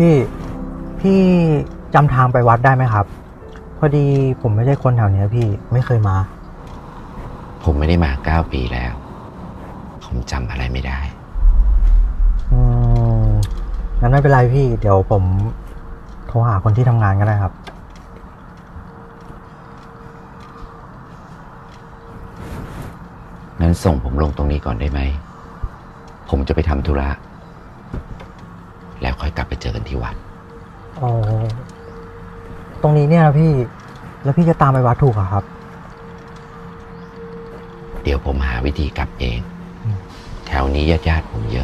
พี่พี่จำทางไปวัดได้ไหมครับ พอดีผมไม่ใช่คนแถวเนี้ยพี่ไม่เคยมา ผมไม่ได้มาเก้าปีแล้ว ผมจำอะไรไม่ได้ อืมงั้นไม่เป็นไรพี่ เดี๋ยวผมโทรหาคนที่ทำงานก็ได้ครับ งั้นส่งผมลงตรงนี้ก่อนได้ไหม ผมจะไปทำธุระแล้ว ค่อยกลับไปเจอกันที่วัดอ๋อตรงนี้เนี่ยนะพี่แล้วพี่จะตามไปวัดถูกเหรอครับ เดี๋ยวผมหาวิธีกลับเองอืมแถวนี้ญาติญาติๆผมเยอะ